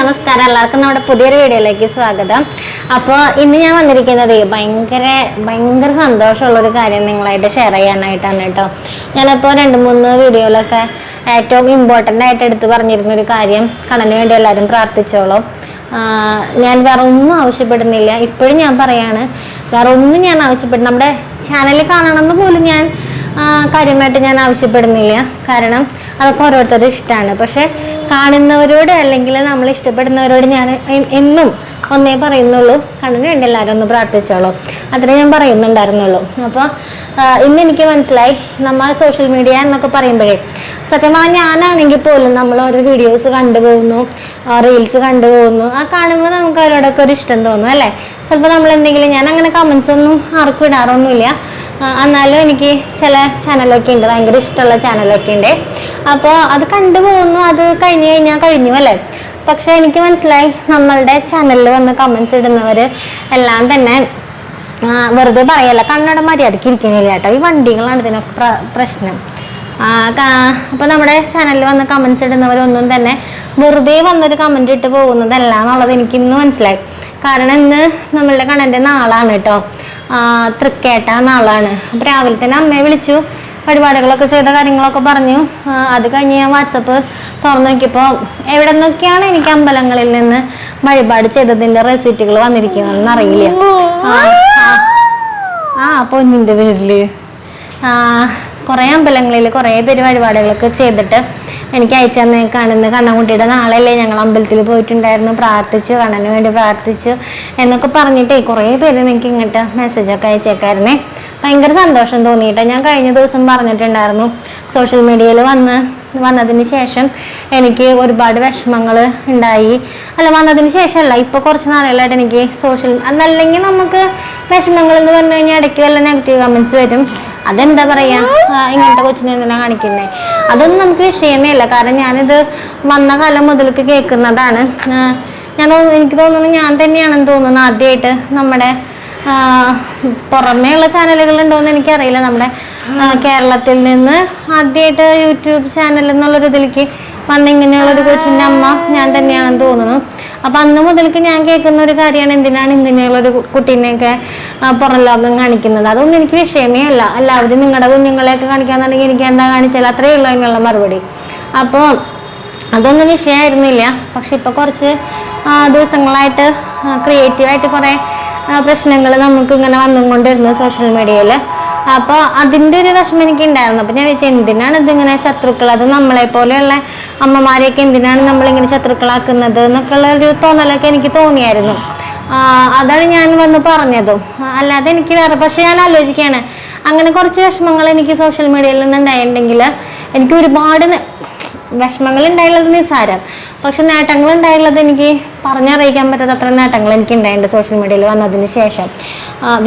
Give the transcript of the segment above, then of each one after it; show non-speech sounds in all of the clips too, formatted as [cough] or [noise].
നമസ്കാരം. എല്ലാവർക്കും നമ്മുടെ പുതിയൊരു വീഡിയോയിലേക്ക് സ്വാഗതം. അപ്പോൾ ഇന്ന് ഞാൻ വന്നിരിക്കുന്നത് ഭയങ്കര ഭയങ്കര സന്തോഷമുള്ളൊരു കാര്യം നിങ്ങളായിട്ട് ഷെയർ ചെയ്യാനായിട്ടാണ് കേട്ടോ. ഞാനിപ്പോൾ രണ്ട് മൂന്ന് വീഡിയോയിലൊക്കെ ഏറ്റവും ഇമ്പോർട്ടന്റ് ആയിട്ട് എടുത്ത് പറഞ്ഞിരുന്ന ഒരു കാര്യം കടന് വേണ്ടി എല്ലാവരും പ്രാർത്ഥിച്ചോളൂ. ഞാൻ വേറെ ഒന്നും ആവശ്യപ്പെടുന്നില്ല. ഇപ്പോഴും ഞാൻ പറയാണ് വേറെ ഒന്നും ഞാൻ ആവശ്യപ്പെടും നമ്മുടെ ചാനൽ കാണണമെന്ന് പോലും ഞാൻ കാര്യമായിട്ട് ഞാൻ ആവശ്യപ്പെടുന്നില്ല. കാരണം അതൊക്കെ ഓരോരുത്തരുടെ ഇഷ്ടമാണ്. പക്ഷെ കാണുന്നവരോട് അല്ലെങ്കിൽ നമ്മൾ ഇഷ്ടപ്പെടുന്നവരോട് ഞാൻ എന്നും ഒന്നേ പറയുന്നുള്ളൂ. കണ്ണിന് വേണ്ടി എല്ലാവരും ഒന്ന് പ്രാർത്ഥിച്ചോളൂ. അത്രേ ഞാൻ പറയുന്നുണ്ടായിരുന്നുള്ളൂ. അപ്പോൾ ഇന്ന് എനിക്ക് മനസ്സിലായി നമ്മൾ സോഷ്യൽ മീഡിയ എന്നൊക്കെ പറയുമ്പോഴേ സത്യം പറഞ്ഞാൽ ഞാനാണെങ്കിൽ പോലും നമ്മൾ ഓരോ വീഡിയോസ് കണ്ടുപോകുന്നു റീൽസ് കണ്ടുപോകുന്നു ആ കാണുമ്പോൾ നമുക്ക് അവരോടൊക്കെ ഒരു ഇഷ്ടം തോന്നും അല്ലേ? ചിലപ്പോൾ നമ്മൾ എന്തെങ്കിലും ഞാൻ അങ്ങനെ കമൻസ് ഒന്നും ആർക്കും ഇടാറൊന്നുമില്ല. എന്നാലും എനിക്ക് ചില ചാനലൊക്കെ ഉണ്ട്. ഭയങ്കര ഇഷ്ടമുള്ള ചാനലൊക്കെ ഉണ്ട്. അപ്പോൾ അത് കണ്ടുപോകുന്നു അത് കഴിഞ്ഞു കഴിഞ്ഞാൽ കഴിഞ്ഞു അല്ലേ? പക്ഷെ എനിക്ക് മനസ്സിലായി നമ്മളുടെ ചാനലിൽ വന്ന് കമൻസ് ഇടുന്നവർ എല്ലാം തന്നെ വെറുതെ പറയല്ല. കണ്ണട മര്യാദയ്ക്ക് ഇരിക്കുന്നില്ല കേട്ടോ. ഈ വണ്ടികളാണ് ഇതിനൊക്കെ പ്ര- പ്രശ്നം. അപ്പോൾ നമ്മുടെ ചാനലിൽ വന്ന് കമൻസ് ഇടുന്നവരൊന്നും തന്നെ വെറുതെ വന്നൊരു കമന്റ് ഇട്ട് പോകുന്നതല്ല എന്നുള്ളത് എനിക്കിന്ന് മനസ്സിലായി. കാരണം ഇന്ന് നമ്മളുടെ കണ്ണന്റെ നാളാണ് കേട്ടോ. തൃക്കേട്ട നാളാണ്. അപ്പം രാവിലെ തന്നെ അമ്മയെ വിളിച്ചു. പരിപാടികളൊക്കെ ചെയ്ത കാര്യങ്ങളൊക്കെ പറഞ്ഞു. അത് കഴിഞ്ഞ് ഞാൻ വാട്സപ്പ് തുറന്നു നോക്കിയപ്പോൾ എവിടെ നിന്നൊക്കെയാണ് എനിക്ക് അമ്പലങ്ങളിൽ നിന്ന് വഴിപാട് ചെയ്തതിന്റെ റെസിപ്റ്റുകൾ വന്നിരിക്കുന്നതെന്ന് അറിയില്ല. ആ പൊന്നിന്റെ പേരിൽ കുറേ അമ്പലങ്ങളിൽ കുറേ പേര് വഴിപാടുകളൊക്കെ ചെയ്തിട്ട് എനിക്ക് അയച്ചു തന്നെ കാണുന്ന കണ്ണൻകുട്ടിയുടെ നാളെയല്ലേ ഞങ്ങൾ അമ്പലത്തിൽ പോയിട്ടുണ്ടായിരുന്നു. പ്രാർത്ഥിച്ചു കണ്ണന് വേണ്ടി പ്രാർത്ഥിച്ചു എന്നൊക്കെ പറഞ്ഞിട്ടേ കുറേ പേര് എനിക്ക് ഇങ്ങോട്ട് മെസ്സേജൊക്കെ അയച്ചേക്കായിരുന്നേ. ഭയങ്കര സന്തോഷം തോന്നിയിട്ട് ഞാൻ കഴിഞ്ഞ ദിവസം പറഞ്ഞിട്ടുണ്ടായിരുന്നു. സോഷ്യൽ മീഡിയയിൽ വന്ന് വന്നതിന് ശേഷം എനിക്ക് ഒരുപാട് വിഷമങ്ങൾ ഉണ്ടായി. അല്ല വന്നതിന് ശേഷമല്ല ഇപ്പോൾ കുറച്ച് നാളുകളായിട്ട് എനിക്ക് സോഷ്യൽ അതല്ലെങ്കിൽ നമുക്ക് വിഷമങ്ങൾ എന്ന് പറഞ്ഞു കഴിഞ്ഞാൽ ഇടയ്ക്ക് വല്ല നെഗറ്റീവ് കമൻസ് വരും. അതെന്താ പറയാ? ഇങ്ങനത്തെ കൊച്ചിനെ എന്തിനാ കാണിക്കുന്നേ? അതൊന്നും നമുക്ക് വിഷയമേ അല്ല കാരണം ഞാനിത് വന്ന കാലം മുതൽക്ക് കേൾക്കുന്നതാണ്. ഞാൻ എനിക്ക് തോന്നുന്നു ഞാൻ തന്നെയാണെന്ന് തോന്നുന്നു ആദ്യമായിട്ട് നമ്മുടെ ആ, പുറമേ ഉള്ള ചാനലുകൾ ഉണ്ടോയെന്ന് എനിക്കറിയില്ല. നമ്മുടെ കേരളത്തിൽ നിന്ന് ആദ്യമായിട്ട് യൂട്യൂബ് ചാനൽ എന്നുള്ളൊരു ഇതിലേക്ക് വന്ന ഇങ്ങനെയുള്ളൊരു കൊച്ചിന്റെ അമ്മ ഞാൻ തന്നെയാണെന്ന് തോന്നുന്നു. അപ്പം അന്ന് മുതൽക്ക് ഞാൻ കേൾക്കുന്ന ഒരു കാര്യമാണ് എന്തിനാണ് ഇങ്ങനെയുള്ളൊരു കുട്ടീനെയൊക്കെ പുറം ലോകം കാണിക്കുന്നത്. അതൊന്നും എനിക്ക് വിഷയമേ അല്ല. എല്ലാവരും നിങ്ങളുടെ കുഞ്ഞുങ്ങളെയൊക്കെ കാണിക്കാന്നുണ്ടെങ്കിൽ എനിക്ക് എന്താ കാണിച്ചാൽ അത്രയേ ഉള്ളൂ എന്നുള്ള മറുപടി. അപ്പോൾ അതൊന്നും വിഷയമായിരുന്നില്ല. പക്ഷെ ഇപ്പോൾ കുറച്ച് ദിവസങ്ങളായിട്ട് ക്രിയേറ്റീവായിട്ട് കുറേ പ്രശ്നങ്ങൾ നമുക്ക് ഇങ്ങനെ വന്നുകൊണ്ടിരുന്നു സോഷ്യൽ മീഡിയയിൽ അപ്പോൾ അതിന്റെ ഒരു വിഷമം എനിക്ക് ഉണ്ടായിരുന്നു അപ്പോൾ ഞാൻ വിചാരിച്ചു എന്തിനാണ് ഇതിങ്ങനെ ശത്രുക്കൾ? അത് നമ്മളെ പോലെയുള്ള അമ്മമാരെയൊക്കെ എന്തിനാണ് നമ്മളിങ്ങനെ ശത്രുക്കളാക്കുന്നത് എന്നൊക്കെ ഉള്ള ഒരു തോന്നലൊക്കെ എനിക്ക് തോന്നിയായിരുന്നു. അതാണ് ഞാൻ വന്ന് പറഞ്ഞതും. അല്ലാതെ എനിക്ക് വേറെ പക്ഷെ ഞാൻ ആലോചിക്കുകയാണ്. അങ്ങനെ കുറച്ച് വിഷമങ്ങൾ എനിക്ക് സോഷ്യൽ മീഡിയയിൽ നിന്ന് ഉണ്ടായിട്ടുണ്ടെങ്കിൽ എനിക്ക് ഒരുപാട് വിഷമങ്ങൾ ഉണ്ടായുള്ളത് നിസ്സാരം. പക്ഷെ നേട്ടങ്ങൾ ഉണ്ടായുള്ളത് എനിക്ക് പറഞ്ഞറിയിക്കാൻ പറ്റാത്ത അത്ര നേട്ടങ്ങൾ എനിക്ക് ഉണ്ടായിട്ടുണ്ട് സോഷ്യൽ മീഡിയയിൽ വന്നതിന് ശേഷം.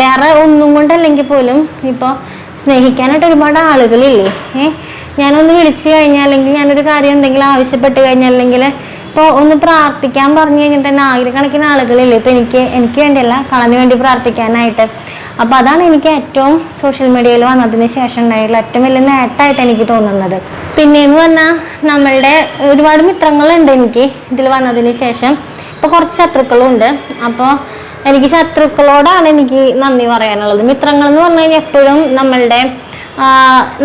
വേറെ ഒന്നും കൊണ്ടല്ലെങ്കിൽ പോലും ഇപ്പോൾ സ്നേഹിക്കാനായിട്ട് ഒരുപാട് ആളുകളില്ലേ? ഏ? ഞാനൊന്ന് വിളിച്ചു കഴിഞ്ഞാൽ അല്ലെങ്കിൽ ഞാനൊരു കാര്യം എന്തെങ്കിലും ആവശ്യപ്പെട്ട് കഴിഞ്ഞാൽ അല്ലെങ്കിൽ ഇപ്പോൾ ഒന്ന് പ്രാർത്ഥിക്കാൻ പറഞ്ഞു കഴിഞ്ഞാൽ തന്നെ ആയിരക്കണക്കിന് ആളുകളില്ലേ? ഇപ്പം എനിക്ക് എനിക്ക് വേണ്ടിയല്ല കളന് വേണ്ടി പ്രാർത്ഥിക്കാനായിട്ട്. അപ്പോൾ അതാണ് എനിക്ക് ഏറ്റവും സോഷ്യൽ മീഡിയയിൽ വന്നതിന് ശേഷം ഉണ്ടായിട്ടുള്ള ഏറ്റവും വലിയ നേട്ടമായിട്ട് എനിക്ക് തോന്നുന്നത്. പിന്നെയെന്ന് പറഞ്ഞാൽ നമ്മളുടെ ഒരുപാട് മിത്രങ്ങളുണ്ട് എനിക്ക് ഇതിൽ വന്നതിന് ശേഷം. ഇപ്പോൾ കുറച്ച് ശത്രുക്കളും ഉണ്ട് അപ്പോൾ എനിക്ക് ശത്രുക്കളോടാണ് എനിക്ക് നന്ദി പറയാനുള്ളത്. മിത്രങ്ങൾ എന്ന് പറഞ്ഞു കഴിഞ്ഞാൽ എപ്പോഴും നമ്മളുടെ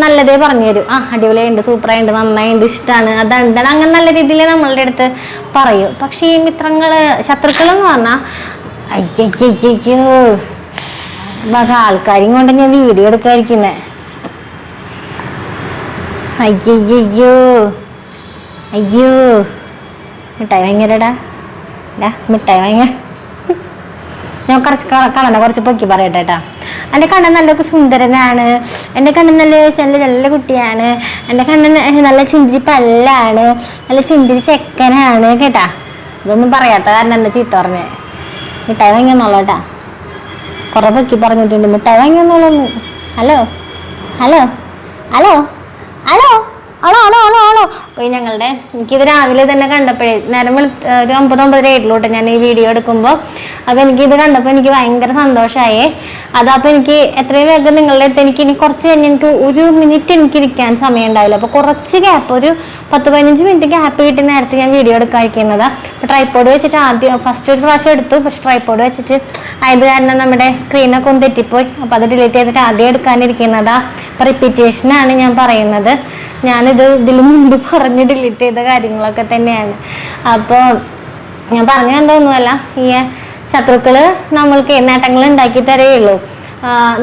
നല്ലതേ പറഞ്ഞു തരും ആ അടിപൊളിയുണ്ട് സൂപ്പറായിട്ട് നന്നായിണ്ട് ഇഷ്ടമാണ് അതാണ് ഇതാണ്. അങ്ങനെ നല്ല രീതിയിൽ നമ്മളുടെ അടുത്ത് പറയും. പക്ഷേ ഈ മിത്രങ്ങൾ ശത്രുക്കൾ എന്ന് പറഞ്ഞാൽ അയ്യയ്യോ വക ആൾക്കാരെയും കൊണ്ട് ഞാൻ വീഡിയോ എടുക്കാതിരിക്കുന്നേ അയ്യയ്യോ അയ്യോ. മിഠായി ഡാ മിഠായി ഭയങ്കര ഞാൻ കുറച്ച് കണ്ണനെ കുറച്ച് പൊക്കി പറയട്ടെ കേട്ടാ എന്റെ കണ്ണൻ നല്ല സുന്ദരനാണ്. എന്റെ കണ്ണൻ നല്ല നല്ല നല്ല കുട്ടിയാണ്. എന്റെ കണ്ണൻ നല്ല ചുണ്ടിരി പല്ലാണ്. നല്ല ചുണ്ടിരി ചെക്കനാണ് കേട്ടാ. ഇതൊന്നും പറയാത്ത കാരണം എന്താ ചീത്ത പറഞ്ഞേ? മിഠായി വാങ്ങിയെന്നുള്ളൂ കേട്ടാ കുറെ പൊക്കി പറഞ്ഞിട്ടുണ്ട്. മിഠായി വാങ്ങിയെന്നുള്ളൂ hello? Hello? Hello? Hello? Hello ആളോ ആളോ ആളോ പോയി ഞങ്ങളുടെ എനിക്കിത് രാവിലെ തന്നെ കണ്ടപ്പോഴേ നേരം ഒരു ഒമ്പത് ഒമ്പതര ആയിട്ടുള്ളൂട്ടോ ഞാൻ ഈ വീഡിയോ എടുക്കുമ്പോൾ അപ്പോൾ എനിക്കിത് കണ്ടപ്പോൾ എനിക്ക് ഭയങ്കര സന്തോഷമായി അതപ്പോൾ എനിക്ക് എത്രയും വേഗം നിങ്ങളുടെ അടുത്ത് എനിക്ക് ഇനി കുറച്ച് കഴിഞ്ഞ് എനിക്ക് ഒരു മിനിറ്റ് എനിക്ക് ഇരിക്കാൻ സമയം ഉണ്ടാവില്ല. അപ്പോൾ കുറച്ച് ഗ്യാപ്പ് ഒരു പത്ത് പതിനഞ്ച് മിനിറ്റ് ഗ്യാപ്പ് കിട്ടി നേരത്തെ ഞാൻ വീഡിയോ എടുക്കാതിരിക്കുന്നത് അപ്പോൾ ട്രൈപ്പോഡ് വെച്ചിട്ട് ആദ്യം ഫസ്റ്റ് ഒരു പ്രാവശ്യം എടുത്തു. പക്ഷെ ട്രൈപ്പോഡ് വെച്ചിട്ട് ആയത് കാരണം നമ്മുടെ സ്ക്രീനൊക്കെ ഒന്ന് തെറ്റിപ്പോയി. അപ്പോൾ അത് ഡിലീറ്റ് ചെയ്തിട്ട് ആദ്യം എടുക്കാനിരിക്കുന്നതാ അപ്പോൾ റിപ്പീറ്റേഷനാണ് ഞാൻ പറയുന്നത്. ഞാനിത് ഇതിൽ മുമ്പ് പറഞ്ഞ് ഡിലീറ്റ് ചെയ്ത കാര്യങ്ങളൊക്കെ തന്നെയാണ്. അപ്പോൾ ഞാൻ പറഞ്ഞു കണ്ടൊന്നുമല്ല ഈ ശത്രുക്കൾ നമ്മൾക്ക് നേട്ടങ്ങൾ ഉണ്ടാക്കി തരേയുള്ളൂ.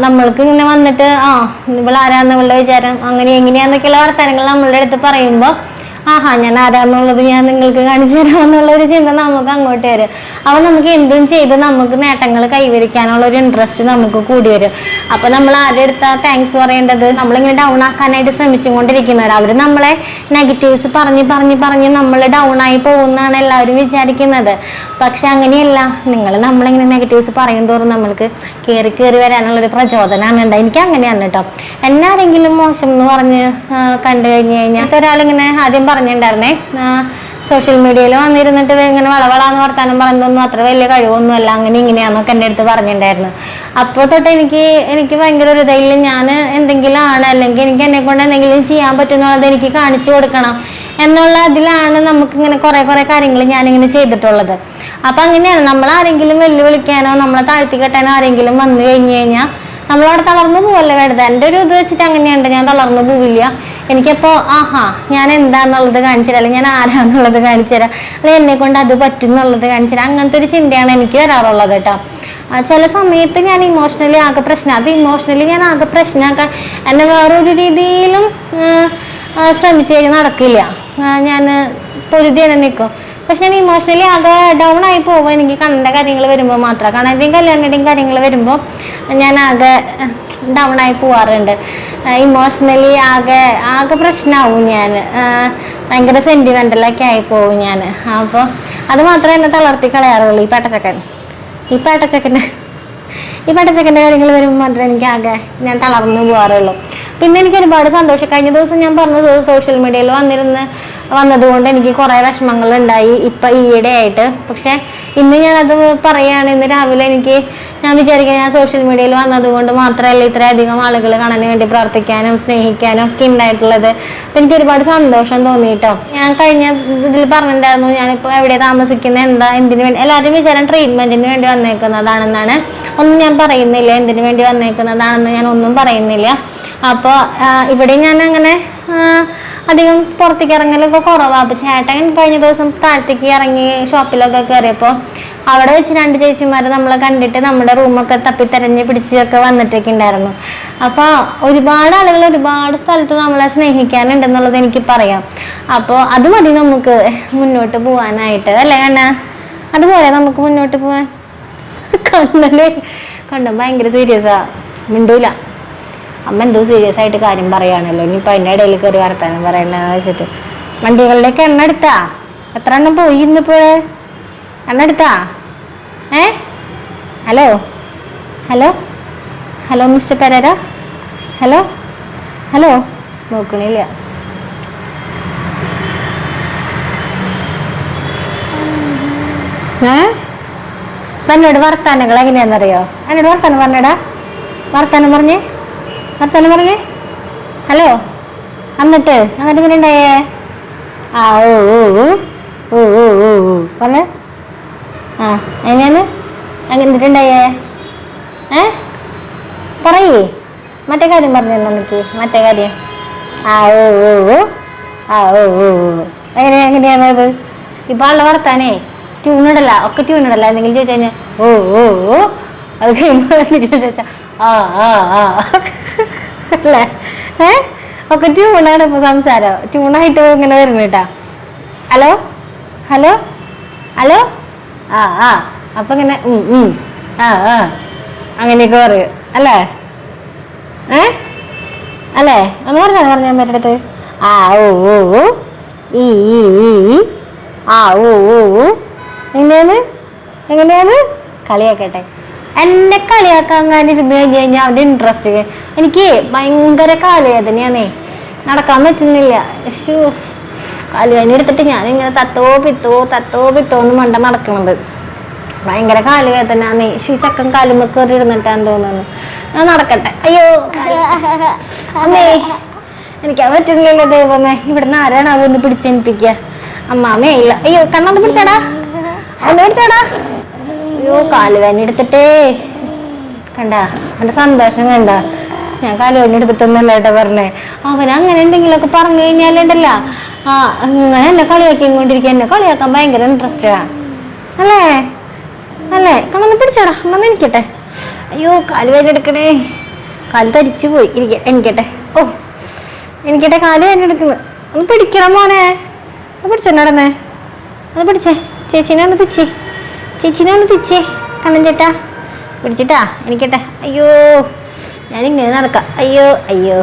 നമ്മൾക്ക് ഇങ്ങനെ വന്നിട്ട് ആ ഇവളാരാന്ന് ഇവളുടെ വിചാരം അങ്ങനെ എങ്ങനെയാന്നൊക്കെയുള്ള വർത്തനങ്ങൾ നമ്മളുടെ അടുത്ത് പറയുമ്പോൾ ആഹാ ഞാൻ ആരാന്നുള്ളത് ഞാൻ നിങ്ങൾക്ക് കാണിച്ചു തരാമെന്നുള്ള ഒരു ചിന്ത നമുക്ക് അങ്ങോട്ട് വരും. അപ്പം നമുക്ക് എന്തും ചെയ്ത് നമുക്ക് നേട്ടങ്ങൾ കൈവരിക്കാനുള്ള ഒരു ഇൻട്രസ്റ്റ് നമുക്ക് കൂടി വരും. അപ്പോൾ നമ്മൾ ആരുടെ അടുത്താ താങ്ക്സ് പറയേണ്ടത്? നമ്മളിങ്ങനെ ഡൗൺ ആക്കാനായിട്ട് ശ്രമിച്ചുകൊണ്ടിരിക്കുന്നവർ അവർ നമ്മളെ നെഗറ്റീവ്സ് പറഞ്ഞ് പറഞ്ഞ് പറഞ്ഞ് നമ്മൾ ഡൗൺ ആയി പോകുന്നതാണ് എല്ലാവരും വിചാരിക്കുന്നത്. പക്ഷെ അങ്ങനെയല്ല. നിങ്ങൾ നമ്മളിങ്ങനെ നെഗറ്റീവ്സ് പറയും തോറും നമ്മൾക്ക് കയറി കയറി വരാനുള്ളൊരു പ്രചോദനമാണ് ഉണ്ടായി എനിക്ക് അങ്ങനെയാണ് കേട്ടോ എന്നാരെങ്കിലും മോശം എന്ന് പറഞ്ഞ് കണ്ടു കഴിഞ്ഞ് കഴിഞ്ഞാൽ ഒരാളിങ്ങനെ ആദ്യം പറഞ്ഞിട്ടുണ്ടായിരുന്നേ. സോഷ്യൽ മീഡിയയിൽ വന്നിരുന്നിട്ട് ഇങ്ങനെ വളവളാന്ന് വർത്താനം പറഞ്ഞതൊന്നും അത്ര വലിയ കഴിവൊന്നുമല്ല. അങ്ങനെ ഇങ്ങനെയാന്നൊക്കെ എന്റെ അടുത്ത് പറഞ്ഞിട്ടുണ്ടായിരുന്നു. അപ്പോൾ തൊട്ട് എനിക്ക് എനിക്ക് ഭയങ്കര ഒരു ഇതായില്ല ഞാൻ എന്തെങ്കിലും ആണ് അല്ലെങ്കിൽ എനിക്ക് എന്നെ കൊണ്ട് എന്തെങ്കിലും ചെയ്യാൻ പറ്റുന്നുള്ളത് എനിക്ക് കാണിച്ചു കൊടുക്കണം എന്നുള്ള അതിലാണ് നമുക്കിങ്ങനെ കുറേ കുറേ കാര്യങ്ങൾ ഞാനിങ്ങനെ ചെയ്തിട്ടുള്ളത്. അപ്പം അങ്ങനെയാണ്. നമ്മൾ ആരെങ്കിലും വെല്ലുവിളിക്കാനോ നമ്മളെ താഴ്ത്തി കെട്ടാനോ ആരെങ്കിലും വന്നു കഴിഞ്ഞു കഴിഞ്ഞാൽ നമ്മളവിടെ തളർന്നു പോവല്ലേ വേണ്ടത് എന്റെ ഒരു ഇത് വെച്ചിട്ട് അങ്ങനെയുണ്ട്. ഞാൻ തളർന്നു പോവില്ല. എനിക്കപ്പോൾ ആഹാ ഞാൻ എന്താന്നുള്ളത് കാണിച്ചു തരാം. അല്ലെങ്കിൽ ഞാൻ ആരാന്നുള്ളത് കാണിച്ചു തരാം. അല്ലെങ്കിൽ എന്നെ കൊണ്ട് അത് പറ്റും എന്നുള്ളത് കാണിച്ചു തരാം. അങ്ങനത്തെ ഒരു ചിന്തയാണ് എനിക്ക് വരാറുള്ളത് കേട്ടോ. ചില സമയത്ത് ഞാൻ ഇമോഷണലി ആകെ പ്രശ്നം. അത് ഇമോഷണലി ഞാൻ ആകെ പ്രശ്നമാക്കാൻ എന്നെ വേറൊരു രീതിയിലും ശ്രമിച്ചു കഴിഞ്ഞാൽ നടക്കില്ല. ഞാൻ പൊരുതി തന്നെ നിൽക്കും പക്ഷെ ഞാൻ ഇമോഷണലി ആകെ ഡൗൺ ആയി പോകുമ്പോൾ എനിക്ക് കണ്ട കാര്യങ്ങൾ വരുമ്പോൾ മാത്രം. കണ്ണന്റെയും കല്യാണത്തിന്റെയും കാര്യങ്ങൾ വരുമ്പോൾ ഞാൻ ആകെ ഡൗൺ ആയി പോവാറുണ്ട് ഇമോഷണലി ആകെ ആകെ പ്രശ്നമാവും ഞാൻ. ഭയങ്കര സെന്റിമെന്റലൊക്കെ ആയി പോകും ഞാൻ. അപ്പോൾ അത് മാത്രമേ എന്നെ തളർത്തി കളയാറുള്ളൂ ഈ പേട്ടച്ചക്കൻ. ഈ പേട്ടച്ചക്കന്റെ ഈ പട്ടച്ചക്കന്റെ കാര്യങ്ങൾ വരുമ്പോൾ മാത്രമേ എനിക്ക് ആകെ ഞാൻ തളർന്നു പോകാറുള്ളൂ പിന്നെ എനിക്ക് ഒരുപാട് സന്തോഷം. കഴിഞ്ഞ ദിവസം ഞാൻ പറഞ്ഞത് സോഷ്യൽ മീഡിയയിൽ വന്നിരുന്ന് വന്നതുകൊണ്ട് എനിക്ക് കുറേ വിഷമങ്ങളുണ്ടായി ഇപ്പം ഈയിടെ ആയിട്ട് പക്ഷെ ഇന്ന് ഞാനത് പറയുകയാണ് ഇന്ന് രാവിലെ എനിക്ക് ഞാൻ വിചാരിക്കാം ഞാൻ സോഷ്യൽ മീഡിയയിൽ വന്നതുകൊണ്ട് മാത്രമല്ല ഇത്രയധികം ആളുകൾ കാണാൻ വേണ്ടി പ്രവർത്തിക്കാനും സ്നേഹിക്കാനും ഒക്കെ ഉണ്ടായിട്ടുള്ളത്. അപ്പം എനിക്ക് ഒരുപാട് സന്തോഷം തോന്നി കേട്ടോ ഞാൻ കഴിഞ്ഞ ഇതിൽ പറഞ്ഞിട്ടുണ്ടായിരുന്നു ഞാനിപ്പോൾ എവിടെ താമസിക്കുന്നത് എന്താ എന്തിനു വേണ്ടി എല്ലാവരും വിചാരം ട്രീറ്റ്മെന്റിന് വേണ്ടി വന്നേക്കുന്നതാണെന്നാണ്. ഒന്നും ഞാൻ പറയുന്നില്ല എന്തിനു വേണ്ടി വന്നേക്കുന്നതാണെന്ന് ഞാൻ ഒന്നും പറയുന്നില്ല. അപ്പോൾ ഇവിടെ ഞാൻ അങ്ങനെ അധികം പുറത്തേക്ക് ഇറങ്ങലൊക്കെ കുറവാണ് അപ്പോൾ ചേട്ടൻ കഴിഞ്ഞ ദിവസം താഴത്തേക്ക് ഇറങ്ങി ഷോപ്പിലൊക്കെ കയറിയപ്പോൾ അവിടെ വെച്ച് രണ്ട് ചേച്ചിമാരെ നമ്മളെ കണ്ടിട്ട് നമ്മുടെ റൂമൊക്കെ തപ്പി തെരഞ്ഞ് പിടിച്ചൊക്കെ വന്നിട്ടൊക്കെ ഉണ്ടായിരുന്നു. അപ്പോൾ ഒരുപാട് ആളുകൾ ഒരുപാട് സ്ഥലത്ത് നമ്മളെ സ്നേഹിക്കാനുണ്ടെന്നുള്ളത് എനിക്ക് പറയാം. അപ്പോൾ അത് മതി നമുക്ക് മുന്നോട്ട് പോകാനായിട്ട് അല്ലേ കണ്ണ? അതുപോലെ നമുക്ക് മുന്നോട്ട് പോകാൻ കണ്ടല്ലേ കണ്ണൻ ഭയങ്കര സീരിയസാ മിണ്ടൂല. അമ്മ എന്തോ സീരിയസ് ആയിട്ട് കാര്യം പറയുകയാണല്ലോ. ഇനിയിപ്പോൾ അതിന്റെ ഇടയിൽ കയറി വർത്താനം പറയണ വെച്ചിട്ട്. വണ്ടികളുടെയൊക്കെ എണ്ണ എടുത്താ? എത്ര എണ്ണം പോയി ഇന്നിപ്പോൾ എണ്ണ എടുത്താ? ഏ? Hello? Hello? Hello mister Perera? Hello? Hello? നോക്കണില്ല. ഏ? എന്നോട് വർത്താനങ്ങൾ എങ്ങനെയാണെന്നറിയോ? എന്നോട് വർത്താനം പറഞ്ഞടാ. വർത്താനം പറഞ്ഞേ. വർത്താനം പറഞ്ഞേ ഹലോ എന്നിട്ട് എന്നിട്ട് ഇങ്ങനെ ഉണ്ടായേ ആ ഓ ഓ ഓ ഓ ഓ ഓ ഓ പറഞ്ഞ ആ എങ്ങനെയാണ് എന്നിട്ടുണ്ടായേ ഏ പറയേ മറ്റേ കാര്യം പറഞ്ഞു എനിക്ക് മറ്റേ കാര്യം ആ ഓ ഓ ഓ ആ ഓ ഓ ഓ എങ്ങനെ അത് ഇപ്പൊ ആളുടെ വർത്താനേ ട്യൂണിടല്ല ഒക്കെ ട്യൂണിടല്ല എന്തെങ്കിലും ചോദിച്ചു കഴിഞ്ഞാൽ ഓ ഓ ഓ അത് കഴിയുമ്പോൾ ചോദിച്ചാൽ ആ ആ ആ. അല്ലേ? ഏ? ഒക്കെ ട്യൂണാണ് ഇപ്പൊ സംസാരം. ട്യൂണായിട്ട് ഇങ്ങനെ വരുന്നു കേട്ടാ. ഹലോ? ഹലോ? ഹലോ? ആ ആ. അപ്പൊ ഇങ്ങനെ ആ ആ. അങ്ങനെയൊക്കെ പറയും. അല്ലേ? ഏ? അല്ലേ? ഒന്ന് പറഞ്ഞാൽ പറഞ്ഞാൽ എന്റെ ആ ഓ ഓ ഈ. ആ ഓ ഓ എങ്ങനെയാണ്? എങ്ങനെയാണ്? കളിയാക്കട്ടെ. എന്നെ കളിയാക്കാൻ ഇരുന്ന് കഴിഞ്ഞ് കഴിഞ്ഞാൽ അവന്റെ ഇൻട്രസ്റ്റ് എനിക്ക് ഭയങ്കര കാലുവേദനയാണേ നടക്കാൻ പറ്റുന്നില്ല. ഷൂ കാലുവേദന എടുത്തിട്ട് ഞാൻ ഇങ്ങനെ തത്തോ പിത്തോ തത്തോ പിത്തോ എന്ന് മണ്ട നടക്കണത്. ഭയങ്കര കാലുവേദന നീ ഈ ചക്കൻ കാലുമ്പോ കയറി ഇരുന്നിട്ടാന്ന് തോന്നുന്നു. ഞാൻ നടക്കട്ടെ. അയ്യോ അമ്മേ എനിക്ക് പറ്റുന്നില്ലല്ലോ ദൈവമേ. ഇവിടുന്ന് ആരാണ് അതൊന്ന് പിടിച്ചേൽപ്പിക്കുക അമ്മാമേ ഇല്ല. അയ്യോ കണ്ണൊന്ന് പിടിച്ചടാ. ഒന്ന് പിടിച്ചാടാ. അയ്യോ കാലുവേന എടുത്തിട്ടേ. കണ്ട എന്റെ സന്തോഷം കണ്ട. ഞാൻ കാലുവേന എടുത്തിട്ടൊന്നല്ല കേട്ടോ പറഞ്ഞേ. അവൻ അങ്ങനെ എന്തെങ്കിലുമൊക്കെ പറഞ്ഞു കഴിഞ്ഞാലുണ്ടല്ല ആ അങ്ങനെ എന്നെ കളിയാക്കി കൊണ്ടിരിക്കുക എന്നെ കളിയാക്കാൻ ഭയങ്കര ഇൻട്രസ്റ്റാ അല്ലേ? അല്ലേ? കണ്ണൊന്ന് പിടിച്ചാടാ. അമ്മ എനിക്കട്ടെ അയ്യോ കാലുവേന എടുക്കണേ. കാൽ തരിച്ചു പോയി. ഇരിക്ക എനിക്കട്ടെ ഓ എനിക്കട്ടെ കാൽ വേദന എടുക്കുന്നു. ഒന്ന് പിടിക്കണം മോനെ. ഒന്ന് പിടിച്ചോ നടന്നേ ഒന്ന് പിടിച്ചേ. ചേച്ചിനെ ഒന്ന് പിച്ചേ ചേച്ചിനെ ഒന്ന് പിച്ചേ കണ്ണൻ ചേട്ടാ. പിടിച്ചിട്ടാ? എനിക്കട്ടെ. അയ്യോ. ഞാനിങ്ങനെ നടക്കാം. അയ്യോ അയ്യോ.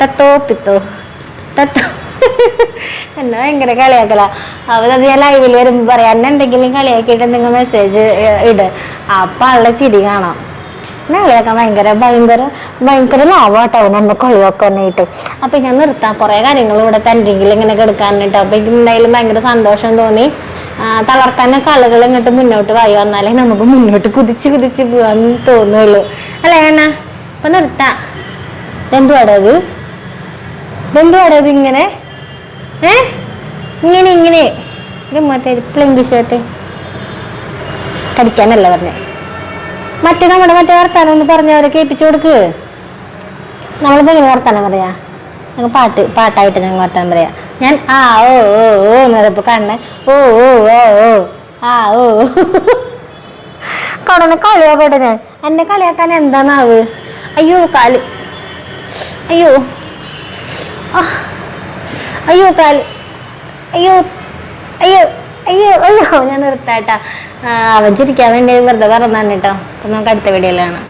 തത്തോ പിത്തോ. തത്തോ. [laughs] എന്നെ ഭയങ്കര കളിയാക്കല. അവരത് ഞാൻ ലൈവിൽ വരുമ്പോൾ പറയാം. എന്നെ എന്തെങ്കിലും കളിയാക്കിയിട്ട് എന്തെങ്കിലും മെസ്സേജ് ഇട്. അപ്പം ആളുടെ ചിരി കാണാം. എന്നെ കളിയാക്കാൻ ഭയങ്കര ഭയങ്കര ഭയങ്കര ലാഭാട്ടോ നമ്മൾ കളിയാക്കാനായിട്ട് അപ്പൊ ഞാൻ നിർത്താം. കുറേ കാര്യങ്ങൾ ഇവിടെ തന്നെങ്കിൽ ഇങ്ങനെ കിടക്കാനായിട്ട് അപ്പൊ എനിക്ക് എന്തായാലും ഭയങ്കര സന്തോഷം തോന്നി. തളർത്താനൊക്കെ ആളുകൾ ഇങ്ങോട്ട് മുന്നോട്ട് വായി വന്നാലേ നമുക്ക് മുന്നോട്ട് കുതിച്ച് കുതിച്ച് പോകാൻ തോന്നുള്ളൂ. അല്ലേ അണ്ണ? അപ്പൊ നിർത്താം. എന്തുവാടോ അത് എന്തുവാടോ അടവ് ഇങ്ങനെ? ഏ? ഇങ്ങനെ ഇങ്ങനെ. ഇത് മറ്റേ പ്ലെങ്കി ഷർട്ട് കടിക്കാനല്ല പറഞ്ഞേ. മറ്റേ നമ്മുടെ മറ്റേ വർത്താനം ഒന്ന് പറഞ്ഞ് അവരെ കേൾപ്പിച്ചു കൊടുക്ക്. നമ്മളിപ്പോ ഇങ്ങനെ വർത്താനം പറയാ? ഞങ്ങൾ പാട്ട് പാട്ടായിട്ട് ഞങ്ങൾ വർത്താനം പറയാ. ഞാൻ ആ ഓ ഓ ഓ എന്ന് പറയുമ്പോ കണ്ണ് ഓ ഓ ഓ ആ ഓ. കടന്ന് കളിയാക്കട്ടെ ഞാൻ. എന്നെ കളിയാക്കാൻ എന്താന്നാവ് അയ്യോ കാൽ. അയ്യോ. അയ്യോ കാൽ. അയ്യോ അയ്യോ അയ്യോ അയ്യോ. ഞാൻ നിർത്താട്ടാ. അവൻ ചിരിക്കാൻ വേണ്ടി വെറുതെ പറഞ്ഞു കേട്ടോ. അപ്പൊ നമുക്ക് അടുത്ത വീഡിയോയിലാണ്